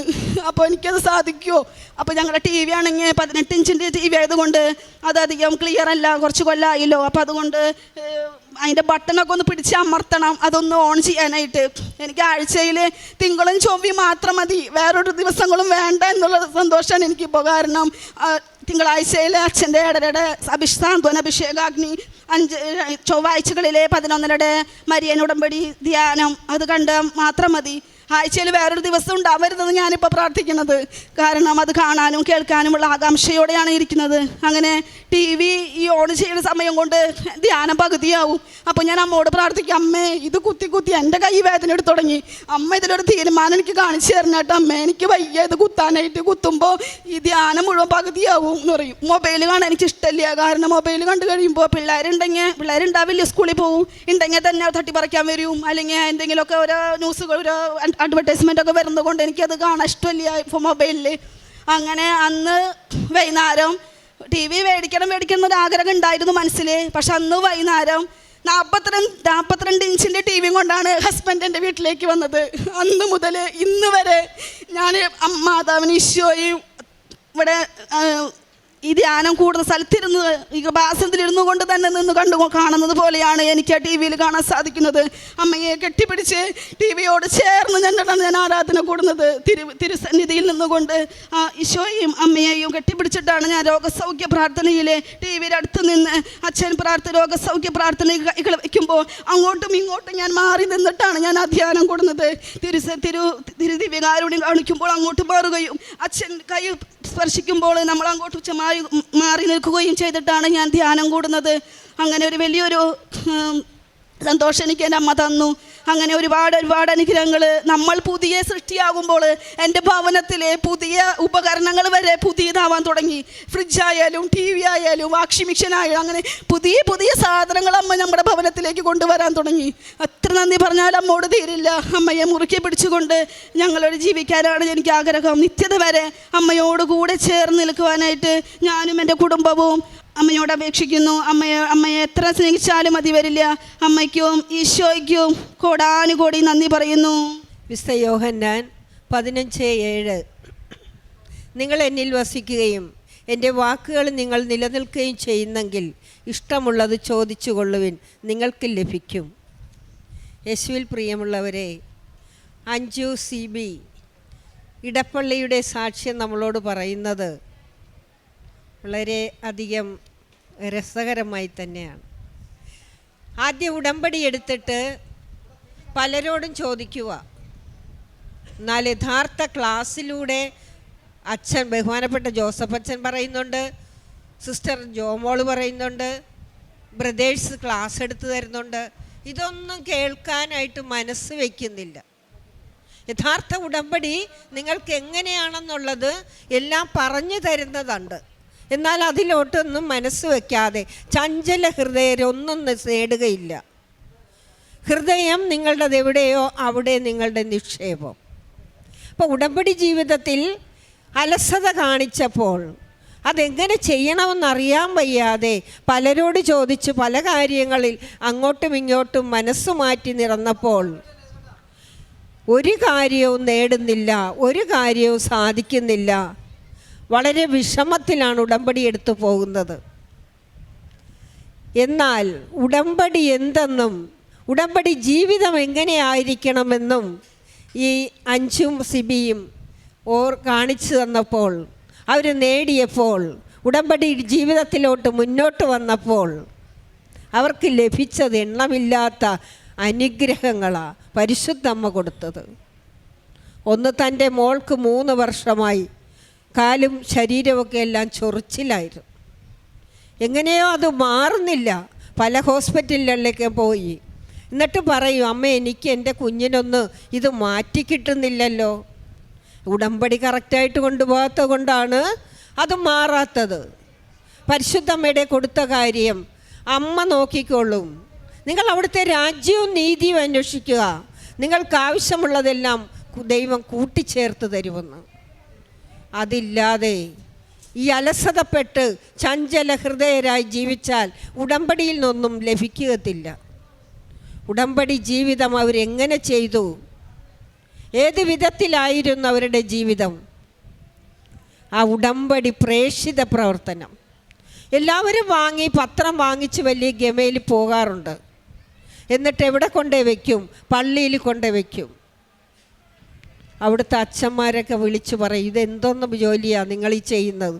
അപ്പോൾ എനിക്കത് സാധിക്കുമോ അപ്പോൾ ഞങ്ങളുടെ ടി വി ആണെങ്കിൽ പതിനെട്ട് ഇഞ്ചിന്റെ ടി വി ആയതുകൊണ്ട് അതധികം ക്ലിയർ അല്ല കുറച്ച് കൊല്ലമായില്ലോ അപ്പോൾ അതുകൊണ്ട് അതിന്റെ ബട്ടണൊക്കെ ഒന്ന് പിടിച്ച് അമർത്തണം അതൊന്ന് ഓൺ ചെയ്യാനായിട്ട്. എനിക്ക് ആഴ്ചയിൽ തിങ്കളും ചൊവ്വയും മാത്രം മതി. വേറൊരു ദിവസങ്ങളും വേണ്ട എന്നുള്ള സന്തോഷമാണ് എനിക്കിപ്പോൾ കാരണം തിങ്കളാഴ്ചയിൽ അച്ഛന്റെ ഇടരുടെ അഭിഷാന്തോന അഭിഷേകാഗ്നി അഞ്ച് ചൊവ്വാഴ്ചകളിലെ പതിനൊന്നരയുടെ മരിയൻ ഉടമ്പടി ധ്യാനം അത് കണ്ട് മാത്രം മതി. ആഴ്ചയിൽ വേറൊരു ദിവസം ഉണ്ടാവരുതെന്ന് ഞാനിപ്പോൾ പ്രാർത്ഥിക്കുന്നത്. കാരണം അത് കാണാനും കേൾക്കാനുമുള്ള ആകാംക്ഷയോടെയാണ് ഇരിക്കുന്നത്. അങ്ങനെ ടി വി ഈ ഓൺ ചെയ്യുന്ന സമയം കൊണ്ട് ധ്യാനം പകുതിയാവും. അപ്പോൾ ഞാൻ അമ്മോട് പ്രാർത്ഥിക്കും അമ്മേ ഇത് കുത്തി കുത്തി എന്റെ കൈ വേദന എടുത്ത് തുടങ്ങി. അമ്മ ഇതിലൊരു തീരുമാനം എനിക്ക് കാണിച്ചു തരണേട്ടോ അമ്മേ. എനിക്ക് വയ്യ ഇത് കുത്താനായിട്ട്. കുത്തുമ്പോൾ ഈ ധ്യാനം മുഴുവൻ പകുതിയാവും എന്ന് പറയും. മൊബൈൽ കാണാൻ എനിക്ക് ഇഷ്ടമില്ല. കാരണം മൊബൈൽ കണ്ടു കഴിയുമ്പോൾ പിള്ളേരുണ്ടെങ്കിൽ പിള്ളേരുണ്ടാവില്ല സ്കൂളിൽ പോകും ഉണ്ടെങ്കിൽ തന്നെ തട്ടിപ്പറിക്കാൻ വരും. അല്ലെങ്കിൽ എന്തെങ്കിലുമൊക്കെ ഓരോ ന്യൂസുകൾ ഓരോ അഡ്വർടൈസ്മെന്റ് ഒക്കെ വരുന്നതുകൊണ്ട് എനിക്കത് കാണാൻ ഇഷ്ടമില്ല ഇപ്പോൾ മൊബൈലിൽ അങ്ങനെ അന്ന് വൈകുന്നേരം ടി വി മേടിക്കണം മേടിക്കണം എന്നൊരു ആഗ്രഹം ഉണ്ടായിരുന്നു മനസ്സിൽ പക്ഷെ അന്ന് വൈകുന്നേരം നാൽപ്പത്തിരണ്ട് നാൽപ്പത്തിരണ്ട് ഇഞ്ചിന്റെ ടി വിയും കൊണ്ടാണ് ഹസ്ബൻഡ് എന്റെ വീട്ടിലേക്ക് വന്നത്. അന്ന് മുതൽ ഇന്ന് വരെ ഞാൻ മാതാവിന് ഈശോയും ഇവിടെ ഈ ധ്യാനം കൂടുന്ന സ്ഥലത്തിരുന്ന് ഈ കൃപാസനത്തിലിരുന്നു കൊണ്ട് തന്നെ നിന്ന് കണ്ടു കാണുന്നത് പോലെയാണ് എനിക്ക് ആ ടി വിയിൽ കാണാൻ സാധിക്കുന്നത്. അമ്മയെ കെട്ടിപ്പിടിച്ച് ടി വിയോട് ചേർന്ന് ഞങ്ങളാണ് ഞാൻ ആരാധന കൂടുന്നത്. തിരു തിരുസന്നിധിയിൽ നിന്നുകൊണ്ട് ആ ഈശോയെയും അമ്മയെയും കെട്ടിപ്പിടിച്ചിട്ടാണ് ഞാൻ രോഗസൗഖ്യ പ്രാർത്ഥനയിൽ ടി വിയുടെ അടുത്ത് നിന്ന് അച്ഛൻ പ്രാർത്ഥന രോഗസൗഖ്യ പ്രാർത്ഥന വയ്ക്കുമ്പോൾ അങ്ങോട്ടും ഇങ്ങോട്ടും ഞാൻ മാറി നിന്നിട്ടാണ് ഞാൻ ആ ധ്യാനം കൂടുന്നത്. തിരു തിരു തിരുദിവ്യകാരുണ്യം കാണിക്കുമ്പോൾ അങ്ങോട്ട് മാറുകയും അച്ഛൻ കൈ സ്പർശിക്കുമ്പോൾ നമ്മൾ അങ്ങോട്ട് ചമായി മാറി മാറി നിൽക്കുകയും ചെയ്തിട്ടാണ് ഞാൻ ധ്യാനം കൂടുന്നത്. അങ്ങനെ ഒരു വലിയൊരു സന്തോഷം എനിക്ക് എന്റെ അമ്മ തന്നു. അങ്ങനെ ഒരുപാട് ഒരുപാട് അനുഗ്രഹങ്ങൾ നമ്മൾ പുതിയ സൃഷ്ടിയാകുമ്പോൾ എന്റെ ഭവനത്തിലെ പുതിയ ഉപകരണങ്ങൾ വരെ പുതിയതാവാൻ തുടങ്ങി. ഫ്രിഡ്ജായാലും ടി വി ആയാലും വാഷിംഗ് മെഷീൻ ആയാലും അങ്ങനെ പുതിയ പുതിയ സാധനങ്ങൾ അമ്മ നമ്മുടെ ഭവനത്തിലേക്ക് കൊണ്ടുവരാൻ തുടങ്ങി. അത്ര നന്ദി പറഞ്ഞാൽ അമ്മോട് തീരില്ല. അമ്മയെ മുറുക്കി പിടിച്ചുകൊണ്ട് ഞങ്ങളോട് ജീവിക്കാനാണ് എനിക്ക് ആഗ്രഹം. നിത്യത വരെ അമ്മയോട് കൂടെ ചേർന്ന് നിൽക്കുവാനായിട്ട് ഞാനും എന്റെ കുടുംബവും അമ്മയോട് അപേക്ഷിക്കുന്നു. അമ്മയെ അമ്മയെ എത്ര സ്നേഹിച്ചാലും മതി വരില്ല. അമ്മയ്ക്കും ഈശോയ്ക്കും കോടാനുകോടി നന്ദി പറയുന്നു. വിസ്ത യോഹന്നാൻ പതിനഞ്ച് ഏഴ്. നിങ്ങൾ എന്നിൽ വസിക്കുകയും എന്റെ വാക്കുകൾ നിങ്ങൾ നിലനിൽക്കുകയും ചെയ്യുന്നെങ്കിൽ ഇഷ്ടമുള്ളത് ചോദിച്ചു കൊള്ളുവിൻ നിങ്ങൾക്ക് ലഭിക്കും. യേശുവിൽ പ്രിയമുള്ളവരെ അഞ്ചു സി ബി ഇടപ്പള്ളിയുടെ സാക്ഷ്യം നമ്മളോട് പറയുന്നത് വളരെ അധികം രസകരമായി തന്നെയാണ്. ആദ്യ ഉടമ്പടി എടുത്തിട്ട് പലരോടും ചോദിക്കുക. എന്നാൽ യഥാർത്ഥ ക്ലാസ്സിലൂടെ അച്ഛൻ ബഹുമാനപ്പെട്ട ജോസഫ് അച്ഛൻ പറയുന്നുണ്ട് സിസ്റ്റർ ജോമോൾ പറയുന്നുണ്ട് ബ്രദേഴ്സ് ക്ലാസ് എടുത്തു തരുന്നുണ്ട്. ഇതൊന്നും കേൾക്കാനായിട്ട് മനസ്സ് വയ്ക്കുന്നില്ല യഥാർത്ഥ ഉടമ്പടി നിങ്ങൾക്ക് എങ്ങനെയാണെന്നുള്ളത് എല്ലാം പറഞ്ഞു തരുന്നതുണ്ട്. എന്നാൽ അതിലോട്ടൊന്നും മനസ്സ് വയ്ക്കാതെ ചഞ്ചല ഹൃദയരൊന്നും നേടുകയില്ല. ഹൃദയം നിങ്ങളുടെ എവിടെയോ അവിടെ നിങ്ങളുടെ നിക്ഷേപം. അപ്പോൾ ഉടമ്പടി ജീവിതത്തിൽ അലസത കാണിച്ചപ്പോൾ അതെങ്ങനെ ചെയ്യണമെന്നറിയാൻ വയ്യാതെ പലരോട് ചോദിച്ച് പല കാര്യങ്ങളിൽ അങ്ങോട്ടും ഇങ്ങോട്ടും മനസ്സ് മാറ്റി നിറന്നപ്പോൾ ഒരു കാര്യവും നേടുന്നില്ല ഒരു കാര്യവും സാധിക്കുന്നില്ല. വളരെ വിഷമത്തിലാണ് ഉടമ്പടി എടുത്തു പോകുന്നത്. എന്നാൽ ഉടമ്പടി എന്തെന്നും ഉടമ്പടി ജീവിതം എങ്ങനെയായിരിക്കണമെന്നും ഈ അഞ്ചും സിബിയും ഓർ കാണിച്ചു തന്നപ്പോൾ അവർ നേടിയപ്പോൾ ഉടമ്പടി ജീവിതത്തിലോട്ട് മുന്നോട്ട് വന്നപ്പോൾ അവർക്ക് ലഭിച്ചത് എണ്ണമില്ലാത്ത അനുഗ്രഹങ്ങളാണ് പരിശുദ്ധമ്മ കൊടുത്തത്. ഒന്ന് തന്റെ മോൾക്ക് മൂന്ന് വർഷമായി കാലും ശരീരമൊക്കെ എല്ലാം ചൊറിച്ചിലായിരുന്നു. എങ്ങനെയോ അത് മാറുന്നില്ല. പല ഹോസ്പിറ്റലുകളിലേക്ക് പോയി. എന്നിട്ട് പറയും അമ്മ എനിക്ക് എന്റെ കുഞ്ഞിനൊന്ന് ഇത് മാറ്റി കിട്ടുന്നില്ലല്ലോ ഉടമ്പടി കറക്റ്റായിട്ട് കൊണ്ടുപോകാത്ത കൊണ്ടാണ് അത് മാറാത്തത്. പരിശുദ്ധമ്മയുടെ കൊടുത്ത കാര്യം അമ്മ നോക്കിക്കോളും. നിങ്ങൾ അവിടുത്തെ രാജ്യവും നീതിയും അന്വേഷിക്കുക. നിങ്ങൾക്ക് ആവശ്യമുള്ളതെല്ലാം ദൈവം കൂട്ടിച്ചേർത്ത് തരുമെന്ന്. അതില്ലാതെ ഈ അലസതപ്പെട്ട് ചഞ്ചല ഹൃദയരായി ജീവിച്ചാൽ ഉടമ്പടിയിൽ നിന്നൊന്നും ലഭിക്കുകത്തില്ല ഉടമ്പടി ജീവിതം അവരെങ്ങനെ ചെയ്തു? ഏത് വിധത്തിലായിരുന്നു അവരുടെ ജീവിതം? ആ ഉടമ്പടി പ്രേക്ഷിത പ്രവർത്തനം. എല്ലാവരും വാങ്ങി പത്രം വാങ്ങിച്ച് വലിയ ഗമയിൽ പോകാറുണ്ട്. എന്നിട്ട് എവിടെ കൊണ്ടേ വയ്ക്കും പള്ളിയിൽ കൊണ്ടേ വയ്ക്കും അവിടുത്തെ അച്ഛന്മാരൊക്കെ വിളിച്ചു പറയും ഇതെന്തോന്ന് ജോലിയാണ് നിങ്ങൾ ഈ ചെയ്യുന്നത്?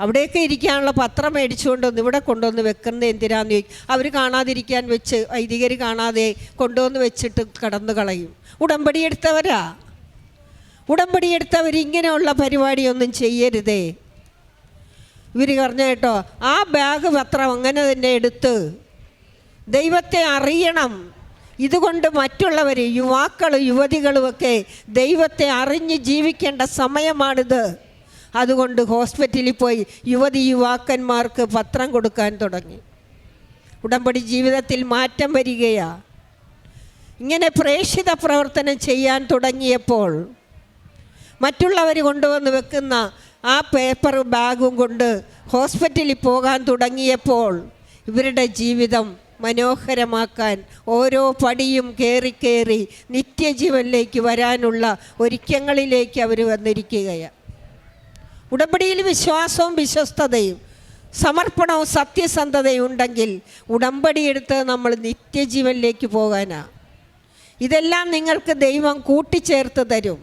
അവിടെയൊക്കെ ഇരിക്കാനുള്ള പത്രം മേടിച്ചുകൊണ്ട് വന്ന് ഇവിടെ കൊണ്ടുവന്ന് വെക്കുന്നത് എന്തിനാന്ന് ചോദിക്കും. അവർ കാണാതിരിക്കാൻ വെച്ച് വൈദികർ കാണാതെ കൊണ്ടുവന്ന് വെച്ചിട്ട് കടന്നു കളയും. ഉടമ്പടി എടുത്തവരാ. ഉടമ്പടി എടുത്തവർ ഇങ്ങനെയുള്ള പരിപാടിയൊന്നും ചെയ്യരുതേ. ഇവർ പറഞ്ഞ കേട്ടോ ആ ബാഗ് പത്രം അങ്ങനെ തന്നെ എടുത്ത് ദൈവത്തെ അറിയണം. ഇതുകൊണ്ട് മറ്റുള്ളവർ യുവാക്കളും യുവതികളുമൊക്കെ ദൈവത്തെ അറിഞ്ഞ് ജീവിക്കേണ്ട സമയമാണിത്. അതുകൊണ്ട് ഹോസ്പിറ്റലിൽ പോയി യുവതി യുവാക്കന്മാർക്ക് പത്രം കൊടുക്കാൻ തുടങ്ങി. ഉടമ്പടി ജീവിതത്തിൽ മാറ്റം വരികയാ. ഇങ്ങനെ പ്രേക്ഷിത പ്രവർത്തനം ചെയ്യാൻ തുടങ്ങിയപ്പോൾ മറ്റുള്ളവർ കൊണ്ടുവന്ന് വെക്കുന്ന ആ പേപ്പർ ബാഗും കൊണ്ട് ഹോസ്പിറ്റലിൽ പോകാൻ തുടങ്ങിയപ്പോൾ ഇവരുടെ ജീവിതം മനോഹരമാക്കാൻ ഓരോ പടിയും കയറി കയറി നിത്യജീവനിലേക്ക് വരാനുള്ള ഒരുക്കങ്ങളിലേക്ക് അവർ വന്നിരിക്കുകയാണ്. ഉടമ്പടിയിൽ വിശ്വാസവും വിശ്വസ്തതയും സമർപ്പണവും സത്യസന്ധതയും ഉണ്ടെങ്കിൽ ഉടമ്പടി എടുത്ത് നമ്മൾ നിത്യജീവനിലേക്ക് പോകാനാണ് ഇതെല്ലാം നിങ്ങൾക്ക് ദൈവം കൂട്ടിച്ചേർത്ത് തരും.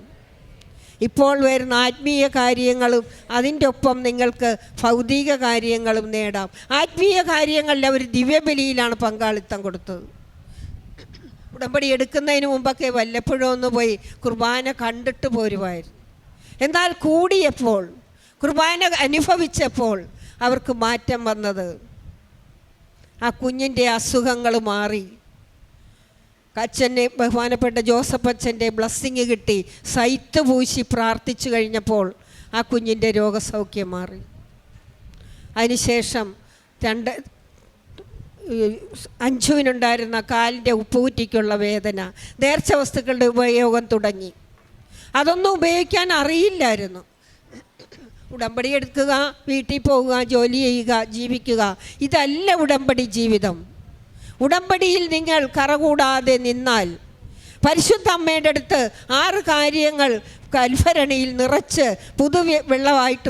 ഇപ്പോൾ വരുന്ന ആത്മീയ കാര്യങ്ങളും അതിന്റെ ഒപ്പം നിങ്ങൾക്ക് ഭൗതിക കാര്യങ്ങളും നേടാം. ആത്മീയ കാര്യങ്ങളിൽ അവർ ദിവ്യബലിയിലാണ് പങ്കാളിത്തം കൊടുത്തത്. ഉടമ്പടി എടുക്കുന്നതിന് മുമ്പൊക്കെ വല്ലപ്പോഴും ഒന്ന് പോയി കുർബാന കണ്ടിട്ട് പോരുമായിരുന്നു. എന്നാൽ കൂടിയപ്പോൾ കുർബാന അനുഭവിച്ചപ്പോൾ അവർക്ക് മാറ്റം വന്നത്. ആ കുഞ്ഞിന്റെ അസുഖങ്ങൾ മാറി. അച്ഛനെ ബഹുമാനപ്പെട്ട ജോസഫ് അച്ഛന്റെ ബ്ലസ്സിങ് കിട്ടി. സൈത്ത് പൂശി പ്രാർത്ഥിച്ചു കഴിഞ്ഞപ്പോൾ ആ കുഞ്ഞിന്റെ രോഗസൗഖ്യം മാറി. അതിനുശേഷം രണ്ട് അഞ്ചുവിനുണ്ടായിരുന്ന കാലിന്റെ ഉപ്പൂറ്റിക്കുള്ള വേദന നേർച്ച വസ്തുക്കളുടെ ഉപയോഗം തുടങ്ങി. അതൊന്നും ഉപയോഗിക്കാൻ അറിയില്ലായിരുന്നു. ഉടമ്പടി എടുക്കുക വീട്ടിൽ പോവുക ജോലി ചെയ്യുക ജീവിക്കുക ഇതല്ല ഉടമ്പടി ജീവിതം. ഉടമ്പടിയിൽ നിങ്ങൾ കറകൂടാതെ നിന്നാൽ പരിശുദ്ധ അമ്മയുടെ അടുത്ത് ആറ് കാര്യങ്ങൾ കൽഭരണിയിൽ നിറച്ച് പുതു വെള്ളമായിട്ട്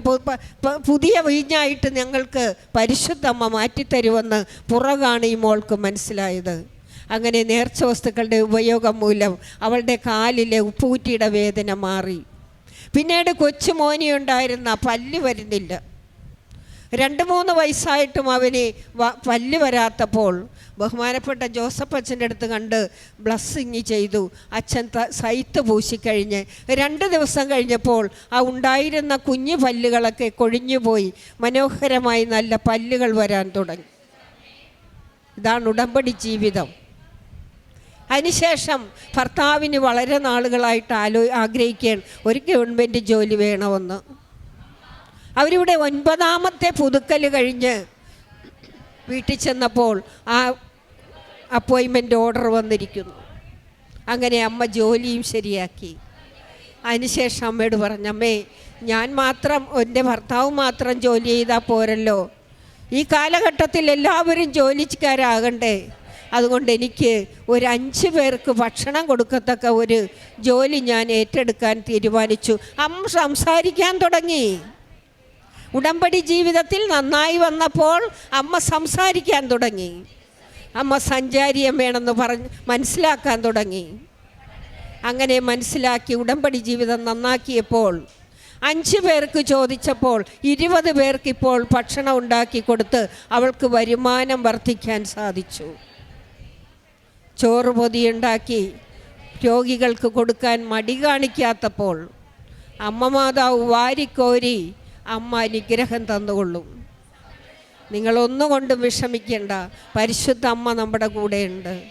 പുതിയ വീഞ്ഞായിട്ട് ഞങ്ങൾക്ക് പരിശുദ്ധ അമ്മ മാറ്റിത്തരുമെന്ന് പുറകാണ് ഈ മോൾക്ക് മനസ്സിലായത്. അങ്ങനെ നേർച്ച വസ്തുക്കളുടെ ഉപയോഗം മൂലം അവളുടെ കാലിലെ ഉപ്പൂറ്റിയുടെ വേദന മാറി. പിന്നീട് കൊച്ചുമോനി ഉണ്ടായിരുന്ന പല്ല് വരുന്നില്ല. രണ്ട് മൂന്ന് വയസ്സായിട്ടും അവന് പല്ല് വരാത്തപ്പോൾ ബഹുമാനപ്പെട്ട ജോസഫ് അച്ഛന്റെ അടുത്ത് കണ്ട് ബ്ലസ്സിങ് ചെയ്തു. അച്ഛൻ സൈത്ത് പൂശിക്കഴിഞ്ഞ് രണ്ട് ദിവസം കഴിഞ്ഞപ്പോൾ ആ ഉണ്ടായിരുന്ന കുഞ്ഞു പല്ലുകളൊക്കെ കൊഴിഞ്ഞുപോയി മനോഹരമായി നല്ല പല്ലുകൾ വരാൻ തുടങ്ങി. ഇതാണ് ഉടമ്പടി ജീവിതം. അതിനുശേഷം ഭർത്താവിന് വളരെ നാളുകളായിട്ട് ആലോ ആഗ്രഹിക്കുകയാണ് ഒരു ഗവൺമെന്റ് ജോലി വേണമെന്ന്. അവരിവിടെ ഒൻപതാമത്തെ പുതുക്കൽ കഴിഞ്ഞ് വീട്ടിൽ ചെന്നപ്പോൾ ആ അപ്പോയിൻമെന്റ് ഓർഡർ വന്നിരിക്കുന്നു. അങ്ങനെ അമ്മ ജോലിയും ശരിയാക്കി. അതിനുശേഷം അമ്മയോട് പറഞ്ഞു അമ്മേ ഞാൻ മാത്രം എന്റെ ഭർത്താവ് മാത്രം ജോലി ചെയ്താൽ പോരല്ലോ. ഈ കാലഘട്ടത്തിൽ എല്ലാവരും ജോലിക്കാരാകണ്ടേ. അതുകൊണ്ട് എനിക്ക് ഒരു അഞ്ച് പേർക്ക് ഭക്ഷണം കൊടുക്കത്തക്ക ഒരു ജോലി ഞാൻ ഏറ്റെടുക്കാൻ തീരുമാനിച്ചു. അമ്മ സംസാരിക്കാൻ തുടങ്ങി. ഉടമ്പടി ജീവിതത്തിൽ നന്നായി വന്നപ്പോൾ അമ്മ സംസാരിക്കാൻ തുടങ്ങി. അമ്മ സഞ്ചാരിയം വേണമെന്ന് പറഞ്ഞ് മനസ്സിലാക്കാൻ തുടങ്ങി. അങ്ങനെ മനസ്സിലാക്കി ഉടമ്പടി ജീവിതം നന്നാക്കിയപ്പോൾ അഞ്ച് പേർക്ക് ചോദിച്ചപ്പോൾ ഇരുപത് പേർക്ക് ഇപ്പോൾ ഭക്ഷണം ഉണ്ടാക്കി കൊടുത്ത് അവൾക്ക് വരുമാനം വർദ്ധിക്കാൻ സാധിച്ചു. ചോറ് പൊതിയുണ്ടാക്കി രോഗികൾക്ക് കൊടുക്കാൻ മടി കാണിക്കാത്തപ്പോൾ അമ്മ മാതാവ് വാരിക്കോരി അമ്മ അനുഗ്രഹം തന്നുകൊള്ളും. നിങ്ങളൊന്നുകൊണ്ടും വിഷമിക്കേണ്ട. പരിശുദ്ധ അമ്മ നമ്മുടെ കൂടെയുണ്ട്.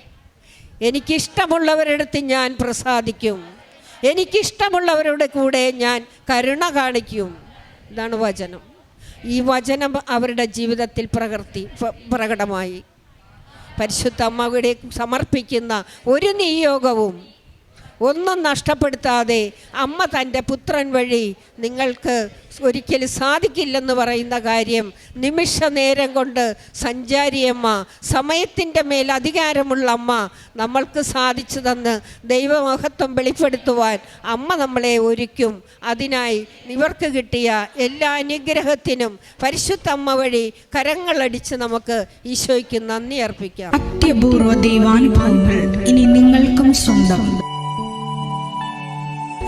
എനിക്കിഷ്ടമുള്ളവരടുത്ത് ഞാൻ പ്രസാദിക്കും. എനിക്കിഷ്ടമുള്ളവരുടെ കൂടെ ഞാൻ കരുണ കാണിക്കും. ഇതാണ് വചനം. ഈ വചനം അവരുടെ ജീവിതത്തിൽ പ്രകൃതി പ്രകടമായി. പരിശുദ്ധ അമ്മയുടെ സമർപ്പിക്കുന്ന ഒരു നിയോഗവും ഒന്നും നഷ്ടപ്പെടുത്താതെ അമ്മ തന്റെ പുത്രൻ വഴി നിങ്ങൾക്ക് ഒരിക്കലും സാധിക്കില്ലെന്ന് പറയുന്ന കാര്യം നിമിഷ നേരം കൊണ്ട് സഞ്ചാരിയമ്മ സമയത്തിന്റെ മേൽ അധികാരമുള്ള അമ്മ നമ്മൾക്ക് സാധിച്ചു തന്ന് ദൈവമഹത്വം വെളിപ്പെടുത്തുവാൻ അമ്മ നമ്മളെ ഒരുക്കും. അതിനായി ഇവർക്ക് കിട്ടിയ എല്ലാ അനുഗ്രഹത്തിനും പരിശുദ്ധ അമ്മ വഴി കരങ്ങളടിച്ച് നമുക്ക് ഈശോയ്ക്ക് നന്ദി അർപ്പിക്കാം. അത്യപൂർവ ദൈവാനുഭവങ്ങൾ ഇനി നിങ്ങൾക്കും സ്വന്തം.